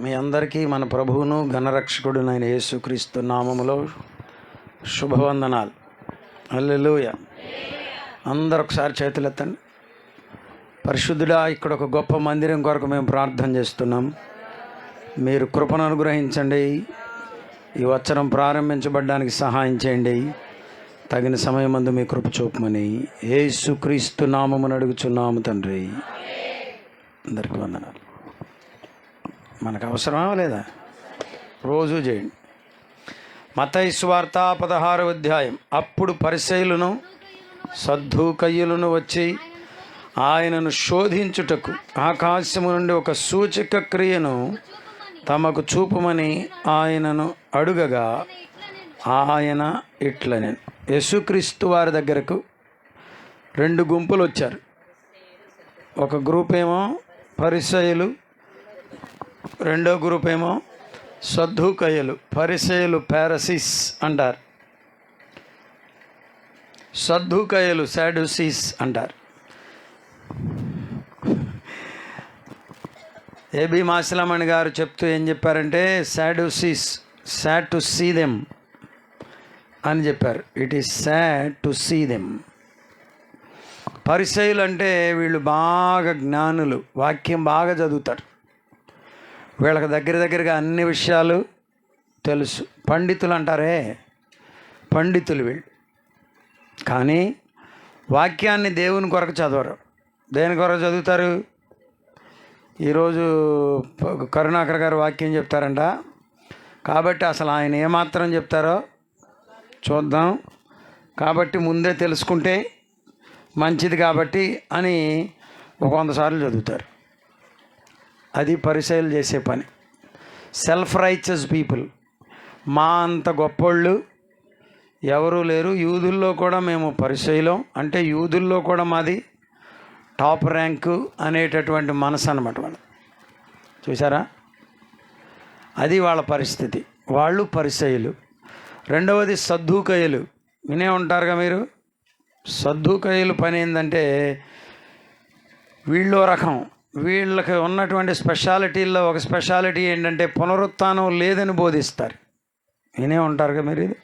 మీ అందరికీ మన ప్రభువును ఘనరక్షకుడునైన యేసుక్రీస్తు నామములో శుభవందనాలు. అల్లెలుయ అందరు ఒకసారి చేతులెత్తండి. పరిశుద్ధుడా ఇక్కడ ఒక గొప్ప మందిరం కొరకు మేము ప్రార్థన చేస్తున్నాం. మీరు కృపను అనుగ్రహించండి. ఈ వచ్చరం ప్రారంభించబడడానికి సహాయం చేయండి. తగిన సమయం అందు మీ కృప చూపమని ఏసుక్రీస్తు నామమును అడుగుచున్నాము తండ్రి. అందరికీ వందనాలు. మనకు అవసరమా లేదా? రోజు చేయండి. మతయి స్వార్త పదహారు అధ్యాయం. అప్పుడు పరిశైలును సద్ధూకయ్యులను వచ్చి ఆయనను శోధించుటకు ఆకాశము నుండి ఒక సూచక క్రియను తమకు చూపమని ఆయనను అడుగగా ఆయన ఇట్లనే యేసుక్రీస్తు వారి దగ్గరకు రెండు గుంపులు వచ్చారు. ఒక గ్రూప్ ఏమో పరిసయలు రెండో గ్రూప్ ఏమో సద్దుకయ్యలు పరిసయులు పారసిస్ అంటారు. సద్దుకయ్యలు సాడుసిస్ అంటారు. ఏబి మాసిలమణి గారు చెప్తూ ఏం చెప్పారంటే Sadducees sad to see them అని చెప్పారు. It is sad to see them. పరిసయులు అంటే వీళ్ళు బాగా జ్ఞానులు వాక్యం బాగా చదువుతారు. వీళ్ళకి దగ్గర దగ్గరగా అన్ని విషయాలు తెలుసు. పండితులు అంటారే? పండితులు వీళ్ళు. కానీ వాక్యాన్ని దేవుని కొరకు చదవరు. దేని కొరకు చదువుతారు? ఈరోజు కరుణాకర్ గారు వాక్యం చెప్తారంట. కాబట్టి అసలు ఆయన ఏమాత్రం చెప్తారో చూద్దాం. కాబట్టి ముందే తెలుసుకుంటే మంచిది కాబట్టి అని కొంతసార్లు చదువుతారు. అది పరిచయలు చేసే పని. సెల్ఫ్ రైచస్ పీపుల్ మా అంత గొప్పోళ్ళు ఎవరూ లేరు. యూదుల్లో కూడా మేము పరిచయలం అంటే యూదుల్లో కూడా మాది టాప్ ర్యాంకు అనేటటువంటి మనసు అనమాట వాళ్ళు. చూసారా అది వాళ్ళ పరిస్థితి. వాళ్ళు పరిచయలు రెండవది సద్దుకయలు వినే ఉంటారుగా మీరు? సద్దుకయలు పని ఏంటంటే వీళ్ళో రకం. వీళ్ళకి ఉన్నటువంటి స్పెషాలిటీల్లో ఒక స్పెషాలిటీ ఏంటంటే పునరుత్నం లేదని బోధిస్తారు. వినే ఉంటారుగా మీరు ఇది?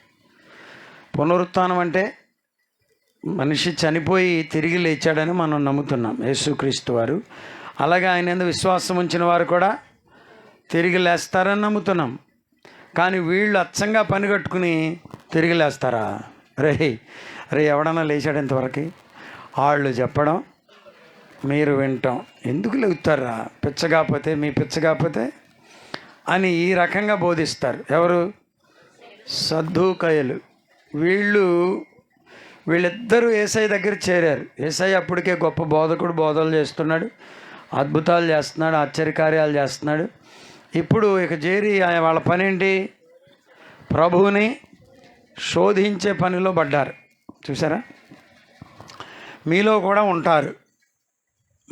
పునరుత్నం అంటే మనిషి చనిపోయి తిరిగి లేచాడని మనం నమ్ముతున్నాం. యేసుక్రీస్తు వారు. అలాగే ఆయన యందు విశ్వాసం ఉంచిన వారు కూడా తిరిగి లేస్తారని నమ్ముతున్నాం. కానీ వీళ్ళు అచ్చంగా పని కట్టుకుని తిరిగి లేస్తారా? రే రే ఎవడన్నా లేచాడు ఇంతవరకు? వాళ్ళు చెప్పడం మీరు వింటాం. ఎందుకు లేగుతారా? పిచ్చగాపోతే మీ పిచ్చగాపోతే అని ఈ రకంగా బోధిస్తారు. ఎవరు? సద్దుకయలు వీళ్ళు వీళ్ళిద్దరూ ఏసఐ దగ్గర చేరారు. ఏసఐ అప్పటికే గొప్ప బోధకుడు బోధలు చేస్తున్నాడు. అద్భుతాలు చేస్తున్నాడు ఆశ్చర్యకార్యాలు చేస్తున్నాడు. ఇప్పుడు ఇక చేరి ఆయన వాళ్ళ పనేంటి? ప్రభువుని శోధించే పనిలో పడ్డారు. చూసారా మీలో కూడా ఉంటారు.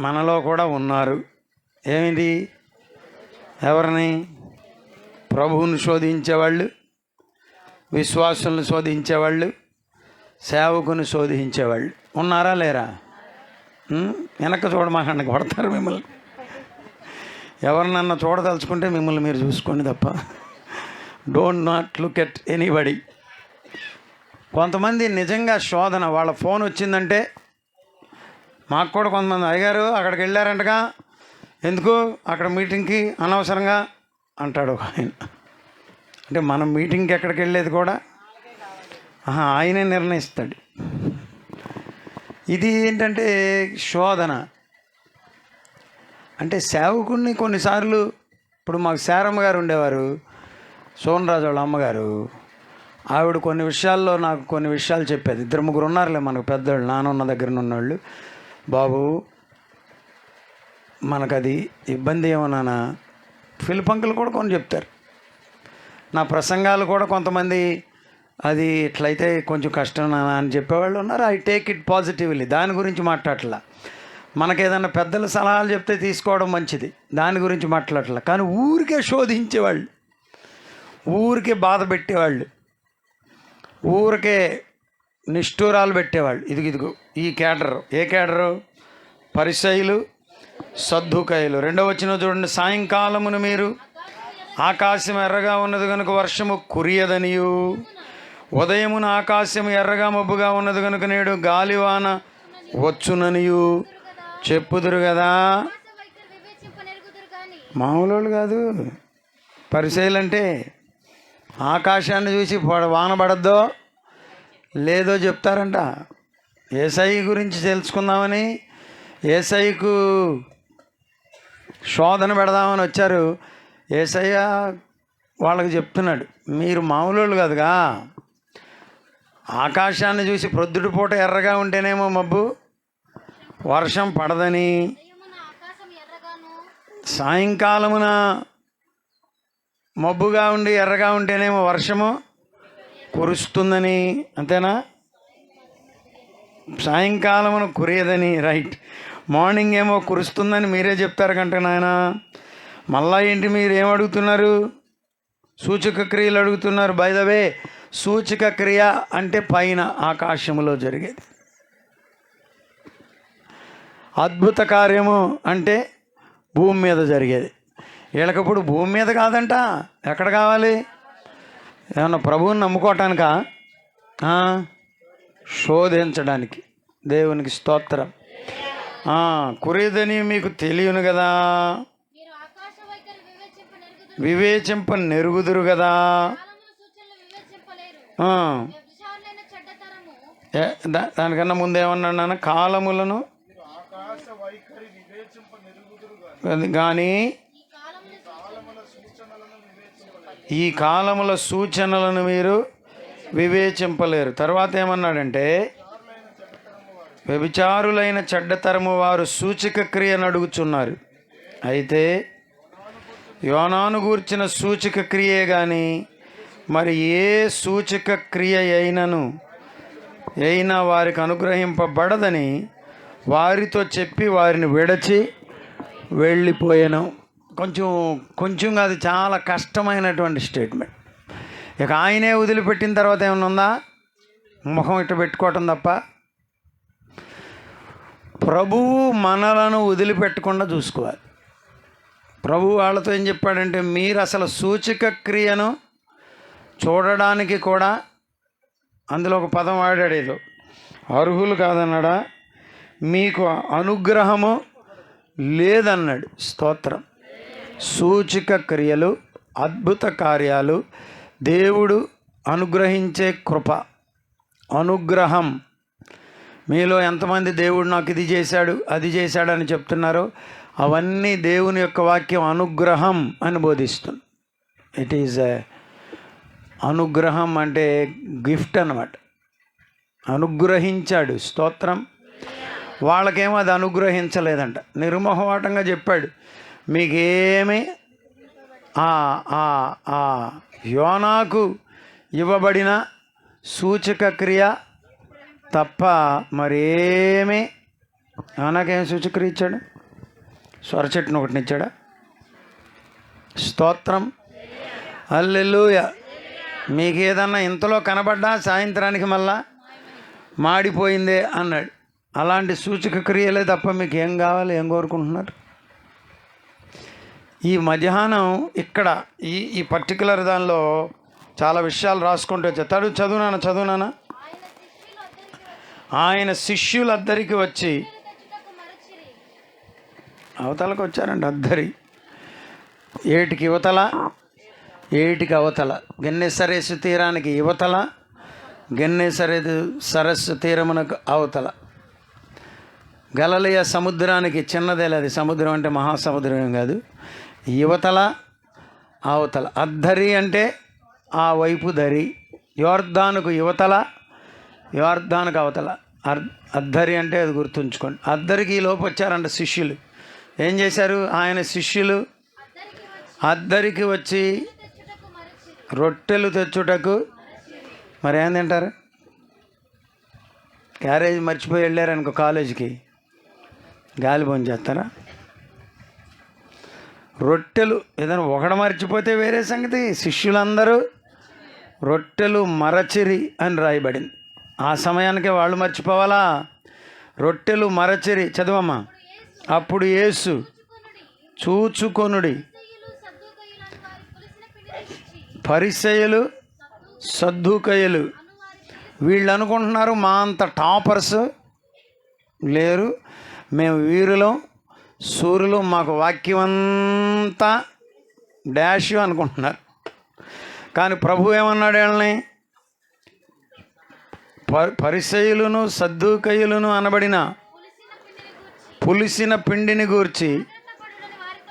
మనలో కూడా ఉన్నారు. ఏమిటి ఎవరిని? ప్రభువుని శోధించేవాళ్ళు విశ్వాసులను శోధించేవాళ్ళు సేవకుని శోధించేవాళ్ళు. ఉన్నారా లేరా? వెనక చూడమాకండి కొడతారు మిమ్మల్ని. ఎవరినన్నా చూడదలుచుకుంటే మిమ్మల్ని మీరు చూసుకోండి తప్ప. Don't not look at anybody కొంతమంది నిజంగా శోధన వాళ్ళ ఫోన్ వచ్చిందంటే మాకు కూడా కొంతమంది అయ్యారు అక్కడికి వెళ్ళారంటగా ఎందుకు అక్కడ మీటింగ్కి అనవసరంగా అంటాడు ఒక ఆయన. అంటే మనం మీటింగ్కి ఎక్కడికి వెళ్ళేది కూడా ఆయనే నిర్ణయిస్తాడు. ఇది ఏంటంటే శోధన. అంటే సేవకుడిని కొన్నిసార్లు ఇప్పుడు మాకు శారమ్మ గారు ఉండేవారు సోనరాజు వాళ్ళ అమ్మగారు. ఆవిడ కొన్ని విషయాల్లో నాకు కొన్ని విషయాలు చెప్పేది. ఇద్దరు ముగ్గురు ఉన్నారులే మనకు పెద్దవాళ్ళు నాన్న దగ్గర ఉన్నవాళ్ళు బాబు మనకది ఇబ్బంది ఏమన్నా ఫిలిపంకులు కూడా కొన్ని చెప్తారు. నా ప్రసంగాలు కూడా కొంతమంది అది ఇట్లయితే కొంచెం కష్టం అని చెప్పేవాళ్ళు ఉన్నారు. I take it positively. దాని గురించి మాట్లాడట్లా. మనకి ఏదైనా పెద్దల సలహాలు చెప్తే తీసుకోవడం మంచిది. దాని గురించి మాట్లాడట్లా. కానీ ఊరికే శోధించేవాళ్ళు. ఊరికే బాధ పెట్టేవాళ్ళు. ఊరికే నిష్ఠూరాలు పెట్టేవాళ్ళు. ఇదిగు ఇదిగో ఈ కేడరు ఏ కేడరు పరిశైలు సద్దుకైలు. రెండవ వచ్చిన చూడండి. సాయంకాలమును మీరు ఆకాశం ఎర్రగా ఉన్నది కనుక వర్షము కురియదనియు. ఉదయమున ఆకాశం ఎర్రగా మబ్బుగా ఉన్నది కనుక నేడు గాలివాన వచ్చుననియు. చెప్పుదురు కదా. మామూలు వాళ్ళు కాదు. అంటే ఆకాశాన్ని చూసి వాన పడద్దో? లేదో చెప్తారంట. ఏసఐ గురించి తెలుసుకుందామని ఏసఐకు శోధన పెడదామని వచ్చారు. ఏసయ్య వాళ్ళకి చెప్తున్నాడు మీరు మామూలు వాళ్ళు ఆకాశాన్ని చూసి ప్రొద్దుడు పూట ఎర్రగా ఉంటేనేమో మబ్బు వర్షం పడదని. సాయంకాలమున మబ్బుగా ఉండి ఎర్రగా ఉంటేనేమో వర్షము కురుస్తుందని అంతేనా? సాయంకాలమును కురియదని రైట్ మార్నింగ్ ఏమో కురుస్తుందని మీరే చెప్తారు కంటే నాయన. మళ్ళా ఏంటి మీరు ఏం అడుగుతున్నారు? సూచక క్రియలు అడుగుతున్నారు. బై ద వే సూచక క్రియ అంటే పైన ఆకాశంలో జరిగేది. అద్భుత కార్యము అంటే భూమి మీద జరిగేది. వీళ్ళకప్పుడు భూమి మీద కాదంట. ఎక్కడ కావాలి? ఏమన్నా ప్రభువుని నమ్ముకోవటానికా? శోధించడానికి. దేవునికి స్తోత్రం. కురేదని మీకు తెలియను కదా వివేచింప నెరుగుదురు కదా కాలముల సూచనలు వివేచింపలేరు ఆ, ఈ కాలముల సూచనలను మీరు వివేచింపలేరు. తర్వాత ఏమన్నాడంటే వ్యభిచారులైన చెడ్డతరము వారు సూచక క్రియను అడుగుచున్నారు. అయితే యోనాను గూర్చిన సూచక క్రియే కానీ మరి ఏ సూచక క్రియ అయినను అయినా వారికి అనుగ్రహింపబడదని వారితో చెప్పి వారిని విడచి వెళ్ళిపోయాను. కొంచెం కొంచెం కాదు చాలా కష్టమైనటువంటి స్టేట్మెంట్ ఇక ఆయనే వదిలిపెట్టిన తర్వాత ఏమైనా ఉందా? ముఖం ఇట్ట పెట్టుకోవటం తప్ప. ప్రభువు మనలను వదిలిపెట్టకుండా చూసుకోవాలి. ప్రభు వాళ్ళతో ఏం చెప్పాడంటే మీరు అసలు సూచక క్రియను చూడడానికి కూడా అందులో ఒక పదం వాడాడు ఏదో. అర్హులు కాదన్నాడా? మీకు అనుగ్రహము లేదన్నాడు. స్తోత్రం. సూచిక క్రియలు అద్భుత కార్యాలు దేవుడు అనుగ్రహించే కృప అనుగ్రహం. మీలో ఎంతమంది దేవుడు నాకు ఇది చేశాడు అది చేశాడు అని చెప్తున్నారో అవన్నీ దేవుని యొక్క వాక్యం అనుగ్రహం అని బోధిస్తుంది. ఇట్ ఈజ్ అనుగ్రహం అంటే గిఫ్ట్ అనమాట అనుగ్రహించాడు స్తోత్రం. వాళ్ళకేమో అది అనుగ్రహించలేదంట. నిర్మోహమాటంగా చెప్పాడు. మీకేమి? ఆ ఆ ఆ. యోనాకు ఇవ్వబడిన సూచక క్రియ తప్ప మరేమి? యోనాకేం సూచక్రియ ఇచ్చాడు? స్వర చెట్టును ఒకటిని ఇచ్చాడా? స్తోత్రం. అల్లెలుయ మీకు ఏదన్నా ఇంతలో కనబడ్డా సాయంత్రానికి మళ్ళా? మాడిపోయిందే అన్నాడు. అలాంటి సూచక క్రియలే తప్ప మీకు ఏం కావాలి? ఏం కోరుకుంటున్నారు? ఈ మధ్యాహ్నం ఇక్కడ ఈ ఈ పర్టికులర్ దానిలో చాలా విషయాలు రాసుకుంటూ చెప్తాడు చదువునానా చదువునానా ఆయన శిష్యులు అద్దరికి శిష్యులందరికీ వచ్చి అవతలకు వచ్చారండి అద్దరి. ఏటికి యువతల ఏటికి అవతల? గన్నేసరేసు తీరానికి యువతల గన్నేసరేదు సరస్సు తీరమునకు అవతల. గలలియ సముద్రానికి చిన్నదేలే సముద్రం అంటే మహాసముద్రం కాదు. యువతల అవతల అద్దరి అంటే ఆ వైపు దరి. యోర్ధానుకు యువతల యోర్ధానుకు అవతల. అర్ అద్దరి అంటే అది గుర్తుంచుకోండి. అద్దరికి ఈ లోపు వచ్చారంట శిష్యులు. ఏం చేశారు? ఆయన శిష్యులు అద్దరికి వచ్చి రొట్టెలు తెచ్చుటకు మరి ఏం తింటారు? క్యారేజ్ మర్చిపోయి వెళ్ళారనుకో కాలేజీకి. గాలి చేస్తారా రొట్టెలు ఏదైనా ఒకడు మర్చిపోతే వేరే సంగతి. శిష్యులందరూ రొట్టెలు మరచిరి అని రాయబడింది. ఆ సమయానికి వాళ్ళు మర్చిపోవాలా? రొట్టెలు మరచిరి. చదవమ్మా. అప్పుడు యేసు చూచుకొనుడి. పరిసయలు సద్దుకయలు సద్దుకయ్యలు వీళ్ళు అనుకుంటున్నారు మా అంత టాపర్స్ లేరు. మేము వీరులం. సూర్యులు మాకు వాక్యం అంతా డాష్ అనుకుంటున్నారు. కానీ ప్రభు ఏమన్నాడు వీళ్ళని? ప పరిసయులను సద్దుకయ్యులను అనబడిన పులిసిన పిండిని గూర్చి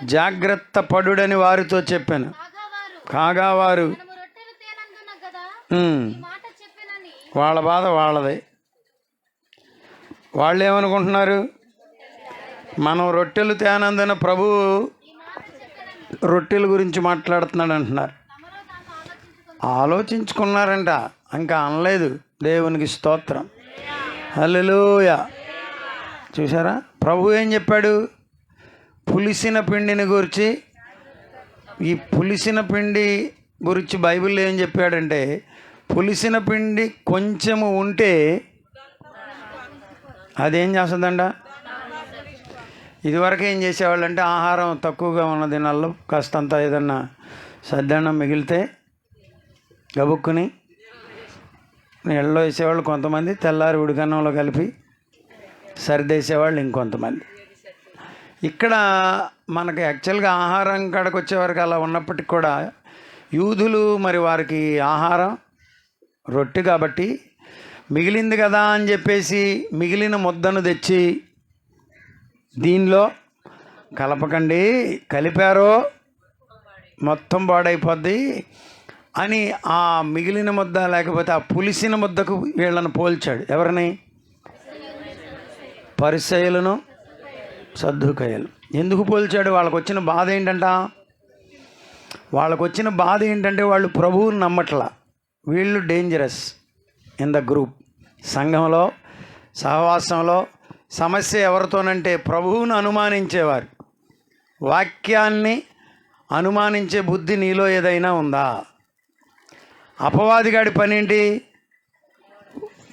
జాగ్రత్త పడుడని వారితో చెప్పాను. కాగా వారు వాళ్ళ బాధ వాళ్ళది. వాళ్ళు ఏమనుకుంటున్నారు మనం రొట్టెలు తేనందున ప్రభు రొట్టెల గురించి మాట్లాడుతున్నాడు అంటున్నారు. ఆలోచించుకున్నారంట ఇంకా అనలేదు. దేవునికి స్తోత్రం. హల్లెలూయ. చూసారా ప్రభు ఏం చెప్పాడు? పులిసిన పిండిని గురించి ఈ పులిసిన పిండి గురించి బైబిల్లో ఏం చెప్పాడంటే పులిసిన పిండి కొంచెము ఉంటే అదేం చేస్తుందంట? ఇదివరకు ఏం చేసేవాళ్ళు అంటే ఆహారం తక్కువగా ఉన్న దినాల్లో కాస్తంత ఏదన్నా సద్దన్నం మిగిలితే గబుక్కుని నీళ్ళలో వేసేవాళ్ళు కొంతమంది తెల్లారి ఉడికన్నంలో కలిపి సరిదేసేవాళ్ళు ఇంకొంతమంది. ఇక్కడ మనకి యాక్చువల్గా ఆహారం కాడకు వచ్చేవారికి అలా ఉన్నప్పటికి కూడా యూదులు మరి వారికి ఆహారం రొట్టె కాబట్టి మిగిలింది కదా అని చెప్పేసి మిగిలిన ముద్దను తెచ్చి దీనిలో కలపకండి. కలిపారో మొత్తం పాడైపోద్ది. అని ఆ మిగిలిన ముద్ద లేకపోతే ఆ పులిసిన ముద్దకు వీళ్ళను పోల్చాడు. ఎవరిని? పరిసయులను సర్దుకయ్యలు ఎందుకు పోల్చాడు? వాళ్ళకు వచ్చిన బాధ ఏంటంట? వాళ్ళకు వచ్చిన బాధ ఏంటంటే వాళ్ళు ప్రభువుని నమ్మట్లా. వీళ్ళు డేంజరస్ ఇన్ ద గ్రూప్ సంఘంలో సహవాసంలో సమస్య ఎవరితోనంటే ప్రభువును అనుమానించేవారు. వాక్యాన్ని అనుమానించే బుద్ధి నీలో ఏదైనా ఉందా? అపవాదిగాడి పని ఏంటి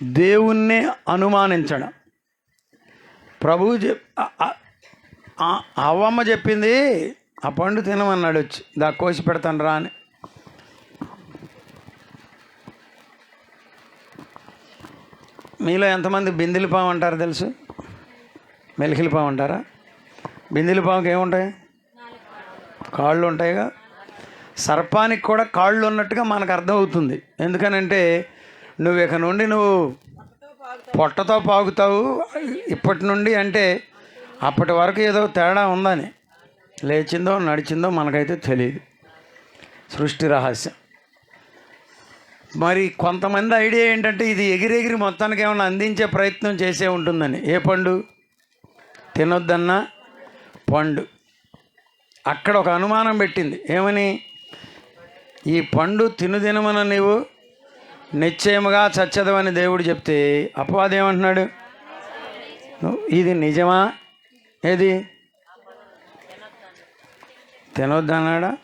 దేవుణ్ణి అనుమానించడం. ప్రభువు చెప్ అవ్వమ్మ చెప్పింది ఆ పండు తినమన్నాడు వచ్చి దా కోసి పెడతాను రా అని. మీలో ఎంతమంది బిందిలి పాము అంటారు తెలుసు? మెలికిలి పాము అంటారా బిందిలి పాముకి ఏముంటాయి కాళ్ళు ఉంటాయిగా సర్పానికి కూడా కాళ్ళు ఉన్నట్టుగా మనకు అర్థమవుతుంది ఎందుకనంటే నువ్వు ఇక నుండి నువ్వు పొట్టతో పాగుతావు. ఇప్పటి నుండి అంటే అప్పటి వరకు ఏదో తేడా ఉందని. లేచిందో నడిచిందో మనకైతే తెలియదు సృష్టి రహస్యం. మరి కొంతమంది ఐడియా ఏంటంటే ఇది ఎగిరెగిరి మొత్తానికి ఏమైనా అందించే ప్రయత్నం చేసే ఉంటుందని. ఏ పండు? తినొద్దన్నా పండు. అక్కడ ఒక అనుమానం పెట్టింది. ఏమని? ఈ పండు తినుదినమన నీవు నిశ్చయముగా చచ్చదవని దేవుడు చెప్తే అపవాదం ఏమంటున్నాడు? ఇది నిజమా? ఏది? తినొద్దన్నాడా?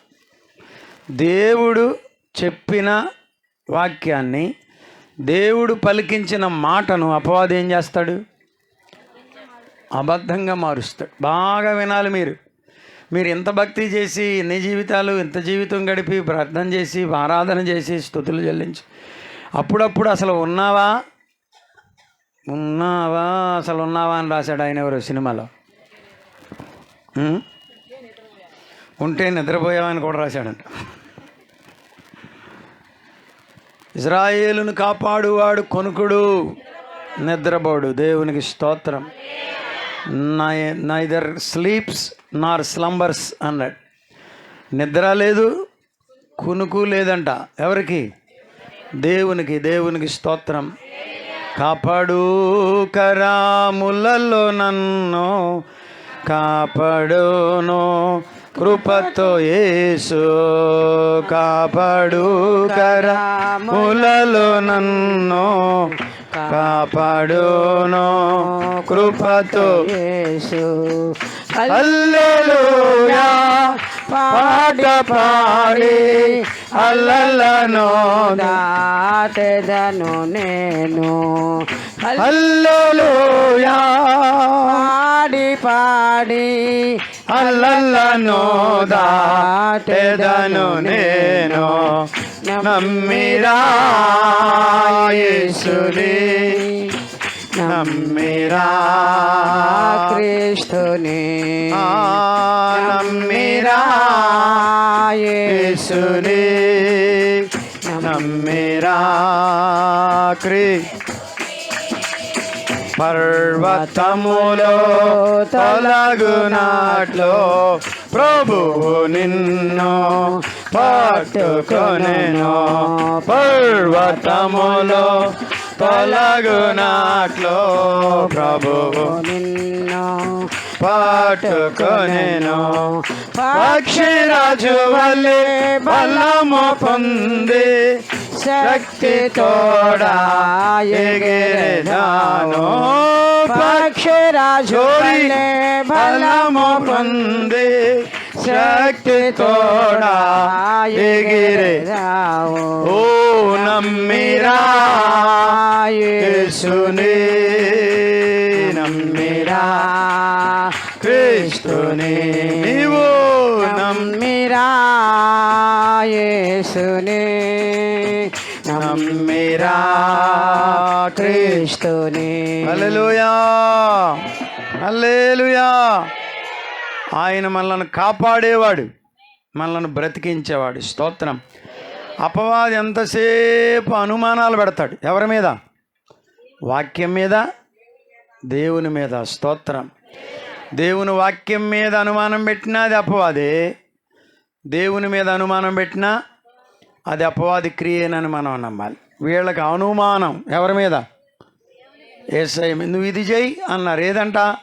దేవుడు చెప్పిన వాక్యాన్ని దేవుడు పలికించిన మాటను అపవాదం ఏం చేస్తాడు? అబద్ధంగా మారుస్తాడు. బాగా వినాలి మీరు. మీరు ఇంత భక్తి చేసి ఎన్ని జీవితాలు ఇంత జీవితం గడిపి ప్రార్థన చేసి ఆరాధన చేసి స్థుతులు చెల్లించి అప్పుడప్పుడు అసలు ఉన్నావా? ఉన్నావా? అసలు ఉన్నావా అని రాశాడు ఆయన ఎవరు సినిమాలో. ఉంటే నిద్రపోయావని కూడా రాశాడంట. ఇజ్రాయేలును కాపాడువాడు కొనుకుడు నిద్రపోడు. దేవునికి స్తోత్రం. నైదర్ స్లీప్స్ నార్ స్లంబర్స్ అన్నాడు. నిద్ర లేదు కునుకు లేదంట. ఎవరికి? దేవునికి దేవునికి స్తోత్రం. కాపాడు కరాములలో నన్ను కాపాడును కృపతో యేసు. కాపాడు కరాములలో నన్ను కాపాడును కృపతో. యేసు. హల్లెలూయా. పాట పాడి. అల్లలను దాటెదను నేను. హల్లెలూయా. పాడి పాడి. అల్లలను దాటెదను నేను. నమ్మిరా యేసుని నమ్మిరా క్రీస్తుని ఆ, నమ్మిరా క్రీ పర్వతములో తొలగునాట్లో ప్రభువు నిన్ను పట్టుకొనెను పర్వతములో తొలగునాట్లో ప్రభువు నిన్ను పట్టుకొనెను పక్షిరాజు వల్లే బలము పొంది శక్తి తోడా ఎగిరేదాను. పక్షిరాజు వలె బలము పొంది శక్తి తోడా ఎగిరే రావు ఓ నమ్మిరా యేసుని నమ్మిరా క్రీస్తుని నీవు నమ్మిరా యేసుని నమ్మిరా క్రీస్తుని హల్లెలూయా హల్లెలూయా ఆయన మనల్ని కాపాడేవాడు మనల్ని బ్రతికించేవాడు. స్తోత్రం. అపవాది ఎంతసేపు అనుమానాలు పెడతాడు. ఎవరి మీద? వాక్యం మీద దేవుని మీద. స్తోత్రం. దేవుని వాక్యం మీద అనుమానం పెట్టినా అది అపవాదే. దేవుని మీద అనుమానం పెట్టినా అది అపవాది క్రియేనని మనం నమ్మాలి. వీళ్ళకి అనుమానం ఎవరి మీద? ఏసై నువ్వు ఇది చేయి అన్నారు. ఏదంట?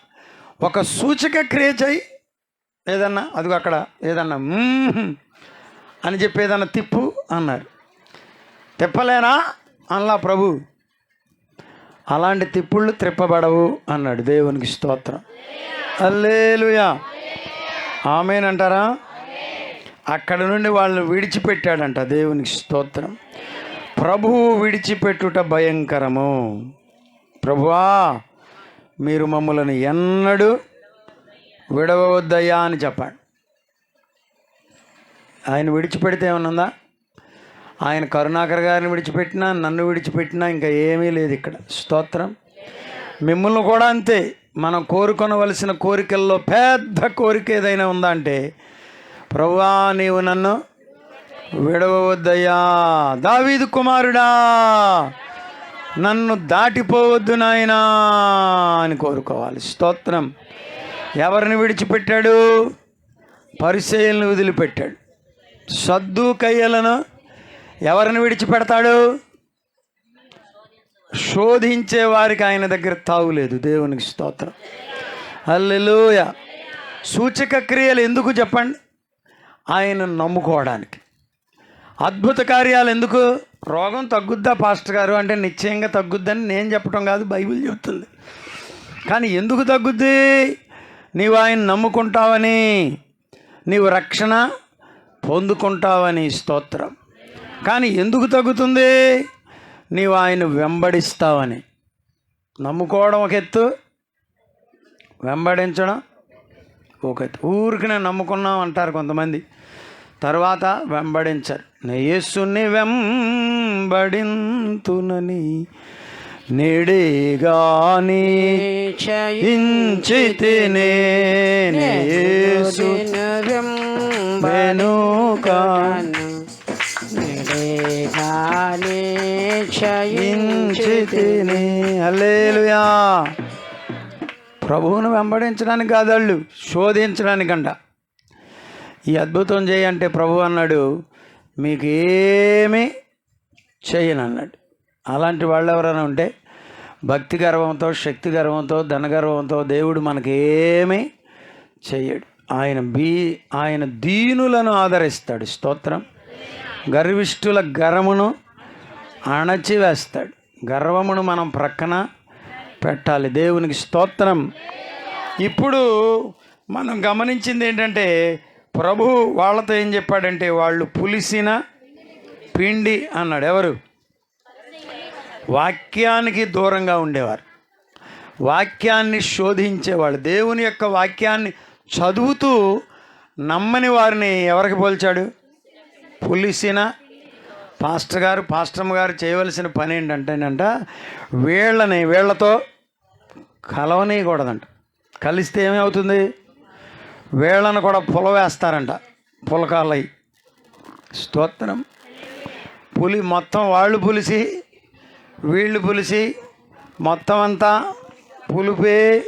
ఒక సూచక క్రియ చేయి ఏదన్నా? అదిగో అక్కడ ఏదన్నా అని చెప్పి ఏదన్నా తిప్పు అన్నారు. తిప్పలేనా? అన్లా ప్రభు. అలాంటి తిప్పుళ్ళు త్రిప్పబడవు అన్నాడు దేవునికి స్తోత్రం. అల్లేలుయా ఆమెనంటారా అక్కడ నుండి వాళ్ళు విడిచిపెట్టాడంట దేవునికి స్తోత్రం. ప్రభువు విడిచిపెట్టుట భయంకరము. ప్రభువా మీరు మమ్మలను ఎన్నడూ విడవద్దయ్యా అని చెప్పాడు. ఆయన విడిచిపెడితే ఏమన్నా ఆయన కరుణాకర్ గారిని విడిచిపెట్టినా నన్ను విడిచిపెట్టినా ఇంకా ఏమీ లేదు ఇక్కడ. స్తోత్రం. మిమ్మల్ని కూడా అంతే. మనం కోరుకొనవలసిన కోరికల్లో పెద్ద కోరిక ఏదైనా ఉందా అంటే ప్రభువా నీవు నన్ను విడవద్దయ్యా. దావీదు కుమారుడా నన్ను దాటిపోవద్దు నాయనా అని కోరుకోవాలి. స్తోత్రం. ఎవరిని విడిచిపెట్టాడు? పరిచయలను వదిలిపెట్టాడు. సద్దు కయ్యలను ఎవరిని విడిచిపెడతాడు? శోధించే వారికి ఆయన దగ్గర తావులేదు దేవునికి స్తోత్రం. అల్లెలుయ సూచక క్రియలు ఎందుకు చెప్పండి? ఆయన నమ్ముకోవడానికి. అద్భుత కార్యాలు ఎందుకు? రోగం తగ్గుద్దా పాస్టర్ గారు? అంటే నిశ్చయంగా తగ్గుద్దని నేను చెప్పడం కాదు బైబిల్ చెప్తుంది కానీ ఎందుకు తగ్గుద్ది? నీవు ఆయన నమ్ముకుంటావని నీవు రక్షణ పొందుకుంటావని స్తోత్రం. కానీ ఎందుకు తగ్గుతుంది? నీవు ఆయన వెంబడిస్తావని. నమ్ముకోవడం ఒక ఎత్తు వెంబడించడం ఒక ఎత్తు. ఊరికినే నమ్ముకున్నాం అంటారు కొంతమంది. తర్వాత వెంబడించరు. నే యేసుని వెంబడింతునని నేడే గాని ఇంచితినే హల్లెలూయా. ప్రభువును వెంబడించడానికి కాదళ్ళు శోధించడానికంట. ఈ అద్భుతం చేయంటే ప్రభు అన్నాడు మీకు ఏమీ చేయను అన్నాడు అలాంటి వాళ్ళు ఎవరైనా ఉంటే భక్తి గర్వంతో శక్తి గర్వంతో ధనగర్వంతో దేవుడు మనకేమీ చెయ్యడు. ఆయన బీ ఆయన దీనులను ఆదరిస్తాడు. స్తోత్రం. గర్విష్ఠుల గర్వమును అణచివేస్తాడు. గర్వమును మనం ప్రక్కన పెట్టాలి. దేవునికి స్తోత్రం. ఇప్పుడు మనం గమనించింది ఏంటంటే ప్రభు వాళ్ళతో ఏం చెప్పాడంటే వాళ్ళు పులిసిన పిండి అన్నాడు. ఎవరు? వాక్యానికి దూరంగా ఉండేవారు. వాక్యాన్ని శోధించేవాళ్ళు. దేవుని యొక్క వాక్యాన్ని చదువుతూ నమ్మని వారిని ఎవరికి పోల్చాడు? పులిసిన? పాస్టర్ గారు పాస్టర్మ గారు చేయవలసిన పని ఏంటంటేనంట వీళ్ళని వీళ్ళతో కలవనీయకూడదంట. కలిస్తే ఏమవుతుంది? వీళ్ళను కూడా పులవేస్తారంట పులకాలై స్తోత్రం. పులి మొత్తం వాళ్ళు పులిసి వీళ్ళు పులిసి మొత్తం అంతా పులుపే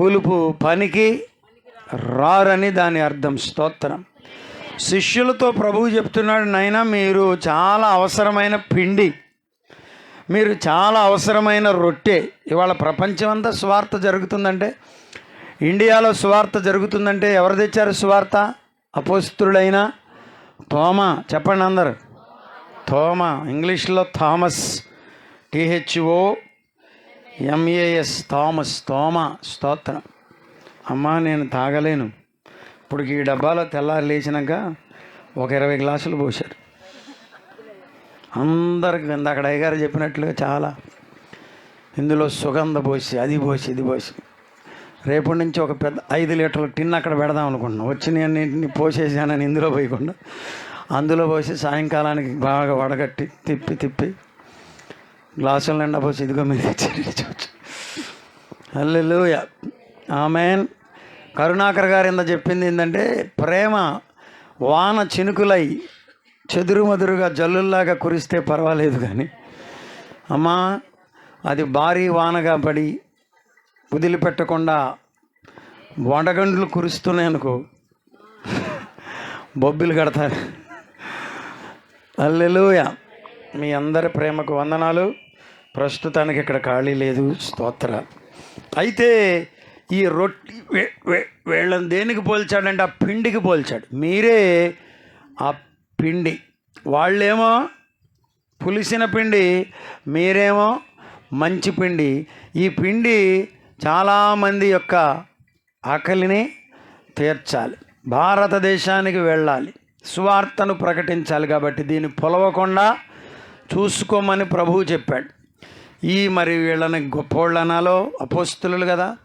పులుపు పనికి రారని దాని అర్థం స్తోత్రం. శిష్యులతో ప్రభువు చెప్తున్నాడు నైనా మీరు చాలా అవసరమైన పిండి మీరు చాలా అవసరమైన రొట్టె. ఇవాళ ప్రపంచం అంతా స్వార్థ జరుగుతుందంటే ఇండియాలో స్వార్థ జరుగుతుందంటే ఎవరు తెచ్చారు స్వార్థ అపోస్తుడైన తోమ చెప్పండి అందరు. తోమ ఇంగ్లీష్లో Thomas. T H O M A S Thomas Thoma స్తోత్రం. అమ్మా నేను తాగలేను. ఇప్పుడు ఈ డబ్బాలో తెల్లారి లేచినాక ఒక ఇరవై గ్లాసులు పోశారు. అందరికి కింద అక్కడ అయ్యగారు చెప్పినట్లుగా చాలా. ఇందులో సుగంధ పోసి అది పోసి ఇది పోసి. రేపటి నుంచి ఒక పెద్ద ఐదు లీటర్ల టిన్ అక్కడ పెడదాం అనుకుంటున్నాం. వచ్చిన అన్నింటిని పోసేసానని ఇందులో పోయకుండా. అందులో పోసి సాయంకాలానికి బాగా వడగట్టి తిప్పి తిప్పి గ్లాసుల నిండా పోసి ఇదిగో మీరు తెచ్చారు ఆమెన్. కరుణాకర్ గారు ఇంత చెప్పింది ఏంటంటే ప్రేమ వాన చినుకులై చెదురుమదురుగా జల్లుల్లాగా కురిస్తే పర్వాలేదు కానీ అమ్మా అది భారీ వానగా పడి వదిలిపెట్టకుండా వడగండ్లు కురుస్తున్నాయి అనుకో బొబ్బిలు కడతారు. అల్లెలుయ మీ అందరి ప్రేమకు వందనాలు. ప్రస్తుతానికి ఇక్కడ ఖాళీ లేదు. స్తోత్ర. అయితే ఈ రొట్టి వే- వీళ్ళని దేనికి పోల్చాడంటే ఆ పిండికి పోల్చాడు. మీరే ఆ పిండి. వాళ్ళేమో పులిసిన పిండి మీరేమో మంచి పిండి. ఈ పిండి చాలామంది యొక్క ఆకలిని తీర్చాలి. భారతదేశానికి వెళ్ళాలి. సువార్తను ప్రకటించాలి కాబట్టి దీన్ని పొలవకుండా చూసుకోమని ప్రభువు చెప్పాడు. ఈ మరి వీళ్ళని గొప్పోళ్ళు అనాలో అపోస్తులు కదా.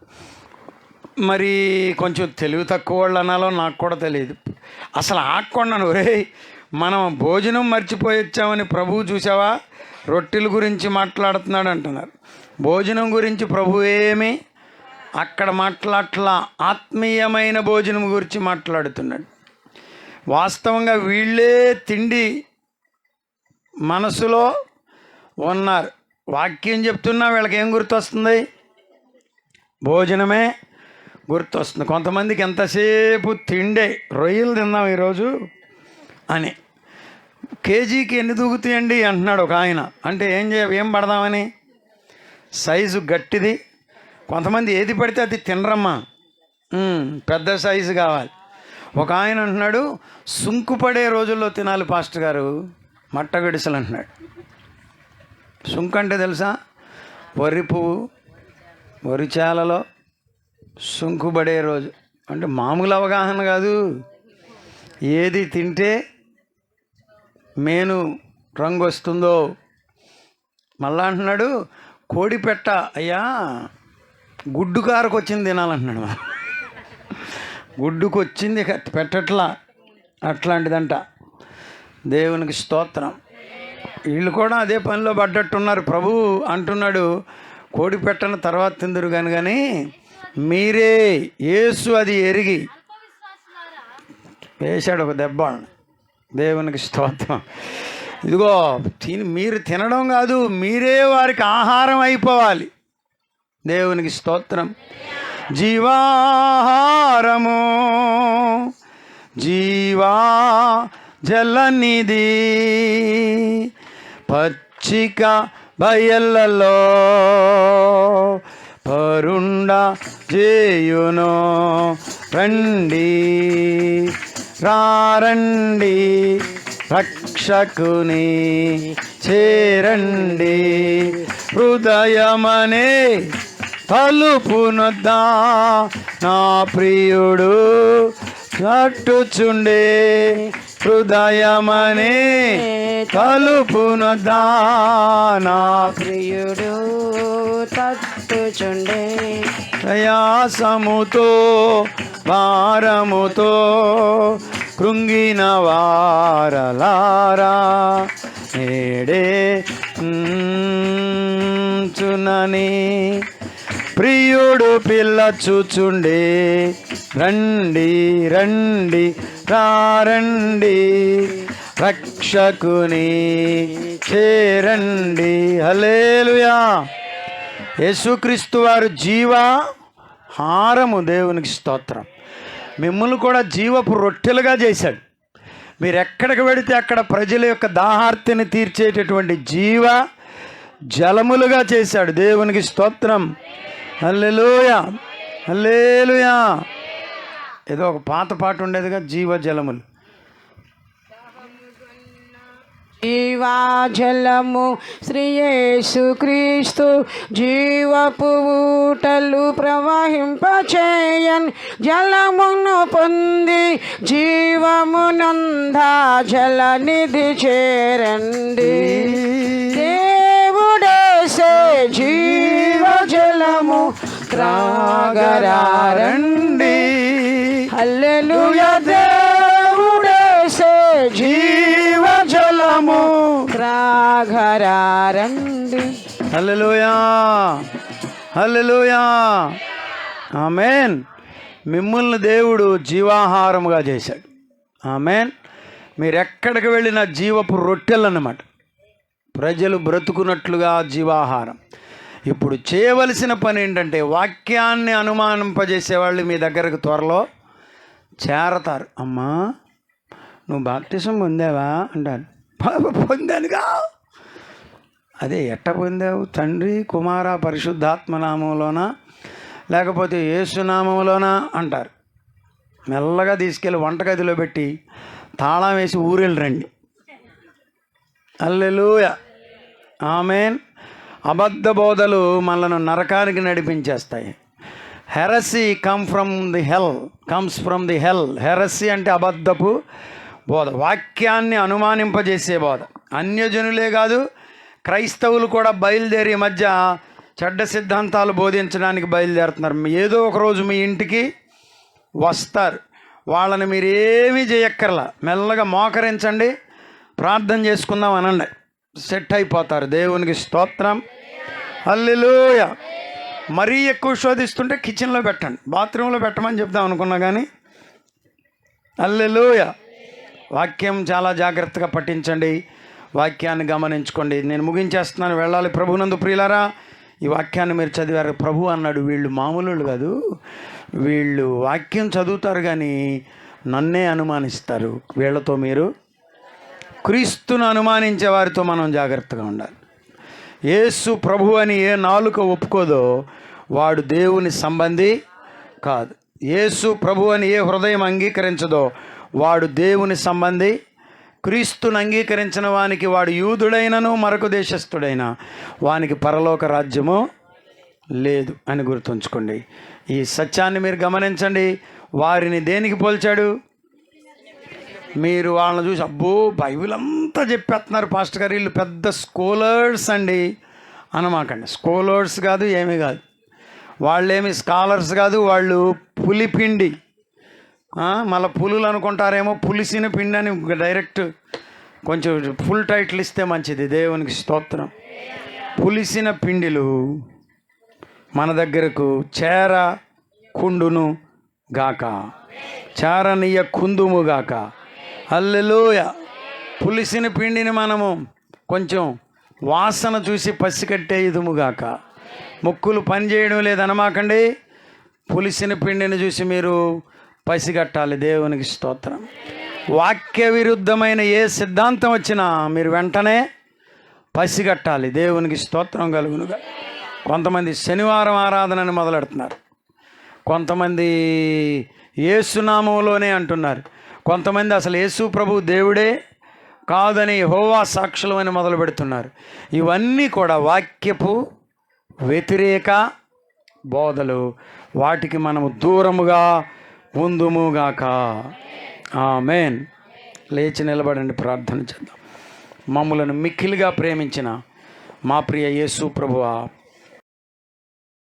మరి కొంచెం తెలివి తక్కువ వాళ్ళు అనాలో నాకు కూడా తెలియదు. అసలు ఆకుండా ఒరే మనం భోజనం మర్చిపోయి వచ్చామని ప్రభువు చూసావా రొట్టెల గురించి మాట్లాడుతున్నాడు అంటున్నారు. భోజనం గురించి ప్రభు ఏమి? అక్కడ మాట్లాడట్లా ఆత్మీయమైన భోజనం గురించి మాట్లాడుతున్నాడు. వాస్తవంగా వీళ్ళే తిండి మనసులో ఉన్నారు. వాక్యం చెప్తున్నా వీళ్ళకి ఏం గుర్తొస్తుంది? భోజనమే గుర్తొస్తుంది. కొంతమందికి ఎంతసేపు తిండే రొయ్యలు తిందాం ఈరోజు అని. కేజీకి ఎన్ని దూకుతాయండి అంటున్నాడు ఒక ఆయన. అంటే ఏం చే ఏం పడదామని? సైజు గట్టిది. కొంతమంది ఏది పడితే అది తినరమ్మా. పెద్ద సైజు కావాలి. ఒక ఆయన అంటున్నాడు సుంకు పడే రోజుల్లో తినాలి పాస్టర్ గారు. మట్టగడిసలు అంటున్నాడు. సుంక అంటే తెలుసా? వరి పువ్వు వరి చేలలో సుంకుబడే రోజు. అంటే మామూలు అవగాహన కాదు. ఏది తింటే మేను రంగు వస్తుందో. మళ్ళా అంటున్నాడు కోడి పెట్ట. అయ్యా గుడ్డు కారకు వచ్చింది తినాలంటున్నాడు గుడ్డుకు వచ్చింది పెట్టట్లా. అట్లాంటిదంట. దేవునికి స్తోత్రం. వీళ్ళు కూడా అదే పనిలో పడ్డట్టున్నారు. ప్రభు అంటున్నాడు కోడి పెట్టన తర్వాత తిందురు కానీ కానీ మీరే యేసు అది ఎరిగి వేశాడు ఒక దెబ్బ దేవునికి స్తోత్రం. ఇదిగో తిని మీరు తినడం కాదు మీరే వారికి ఆహారం అయిపోవాలి. దేవునికి స్తోత్రం. జీవాహారము జీవా జలనిధి పచ్చిక బయళ్ళలో పరుండ చేయును. రండి రారండి రక్షకుని చేరండి. హృదయమనే తలుపునొద్దా నా ప్రియుడు కట్టుచుండే హృదయమనే తలుపునొద్దా నా ప్రియుడు తట్టుచుండే ప్రయాసముతో భారముతో కృంగిన వారలారా. చునని ప్రియుడు పిల్ల చూచుండే రండి రండి రండి రక్షకుని చేరండి. హలేలుయా యేసుక్రీస్తు వారు జీవ హారము దేవునికి స్తోత్రం. మిమ్మల్ని కూడా జీవపు రొట్టెలుగా చేశాడు. మీరు ఎక్కడికి పెడితే అక్కడ ప్రజల యొక్క దాహార్తిని తీర్చేటటువంటి జీవ జలములుగా చేశాడు దేవునికి స్తోత్రం. అల్లెలుయా అల్లేలుయా ఏదో ఒక పాత పాట ఉండేదిగా జీవజలములు. జీవాజలము శ్రీయేసు క్రీస్తు జీవపు ఊటలు ప్రవహింపచేయన్. జలమును పొంది జీవమునందా జలనిధి చేరండి. దేవుడేసే జీవజలము త్రాగరారండి. త్రాగరారండి హల్లెలూయా. హల్లెలూయా. ఆమెన్. మిమ్మల్ని దేవుడు జీవాహారముగా చేశాడు. ఆమెన్. మీరు ఎక్కడికి వెళ్ళిన జీవపు రొట్టెలు అన్నమాట ప్రజలు బ్రతుకున్నట్లుగా జీవాహారం. ఇప్పుడు చేయవలసిన పని ఏంటంటే వాక్యాన్ని అనుమానింపజేసే వాళ్ళు మీ దగ్గరకు త్వరలో చేరతారు. అమ్మా నువ్వు బాప్టిజం పొందావా? అంటారు. "ప- పొందానుగా. అదే ఎట్ట పొందావు? తండ్రి కుమార పరిశుద్ధాత్మ నామంలోనా లేకపోతే యేసునామంలోన అంటారు. మెల్లగా తీసుకెళ్ళి వంటగదిలో పెట్టి తాళం వేసి ఊరెళ్ళరండి అల్లెలూయ ఆమెన్. అబద్ధ బోధలు మనలను నరకానికి నడిపించేస్తాయి. Heresy come from the hell comes from the hell. Heresy అంటే అబద్ధపు బోధ వాక్యాన్ని అనుమానింపజేసే బోధ. అన్యజనులే కాదు క్రైస్తవులు కూడా బయలుదేరి మధ్య చెడ్డ సిద్ధాంతాలు బోధించడానికి బయలుదేరుతున్నారు. ఏదో ఒక రోజు మీ ఇంటికి వస్తారు. వాళ్ళని మీరు ఏమీ చేయక్కర్లా. మెల్లగా మోకరించండి. ప్రార్థన చేసుకుందాం అనండి. సెట్ అయిపోతారు. దేవునికి స్తోత్రం. హల్లెలూయ. మరీ ఎక్కువ శోధిస్తుంటే కిచెన్లో పెట్టండి. బాత్రూంలో పెట్టమని చెప్దాం అనుకున్నా కానీ. హల్లెలూయ. వాక్యం చాలా జాగ్రత్తగా పఠించండి. వాక్యాన్ని గమనించుకోండి. నేను ముగించేస్తున్నాను. వెళ్ళాలి ప్రభునందు ప్రియులారా. ఈ వాక్యాన్ని మీరు చదివారు. ప్రభు అన్నాడు వీళ్ళు మామూలు కాదు. వీళ్ళు వాక్యం చదువుతారు కానీ నన్నే అనుమానిస్తారు. వీళ్ళతో మీరు క్రీస్తును అనుమానించే వారితో మనం జాగ్రత్తగా ఉండాలి. యేసు ప్రభు అని ఏ నాలుక ఒప్పుకోదో వాడు దేవుని సంబంధి కాదు. యేసు ప్రభు అని ఏ హృదయం అంగీకరించదో వాడు దేవుని సంబంధి క్రీస్తును అంగీకరించిన వానికి వాడు యూదుడైనను మరొక దేశస్థుడైన. వానికి పరలోక రాజ్యము లేదు అని గుర్తుంచుకోండి. ఈ సత్యాన్ని మీరు గమనించండి. వారిని దేనికి పోల్చాడు? మీరు వాళ్ళని చూసి అబ్బో బైబిల్ అంతా చెప్పేస్తున్నారు పాస్టర్ గారు. వీళ్ళు పెద్ద స్కోలర్స్ అండి అనమాకండి. స్కోలర్స్ కాదు ఏమీ కాదు. వాళ్ళేమి స్కాలర్స్ కాదు వాళ్ళు పులిపిండి. మళ్ళీ పులులు అనుకుంటారేమో పులిసిన పిండి అని డైరెక్ట్ కొంచెం ఫుల్ టైటిల్ ఇస్తే మంచిది దేవునికి స్తోత్రం. పులిసిన పిండిలు మన దగ్గరకు చేర కుండును గాక. చారనీయ కుందుము గాక. అల్లెలోయ పులిసిన పిండిని మనము కొంచెం వాసన చూసి పసికట్టే ఇదుముగాక ముక్కులు పని చేయడం లేదనమాకండి. పులిసిన పిండిని చూసి మీరు పసిగట్టాలి దేవునికి స్తోత్రం. వాక్య విరుద్ధమైన ఏ సిద్ధాంతం వచ్చినా మీరు వెంటనే పసిగట్టాలి దేవునికి స్తోత్రం కలుగునుగా. కొంతమంది శనివారం ఆరాధనని మొదలెడుతున్నారు. కొంతమంది ఏసునామంలోనే అంటున్నారు. కొంతమంది అసలు యేసు ప్రభు దేవుడే కాదని హోవా సాక్షులు అని మొదలు పెడుతున్నారు. ఇవన్నీ కూడా వాక్యపు వ్యతిరేక బోధలు. వాటికి మనము దూరముగా ఉందుముగాక ఆమెన్. లేచి నిలబడండి ప్రార్థన చేద్దాం. మమ్మలను మిక్కిలిగా ప్రేమించిన మా ప్రియ యేసు ప్రభువా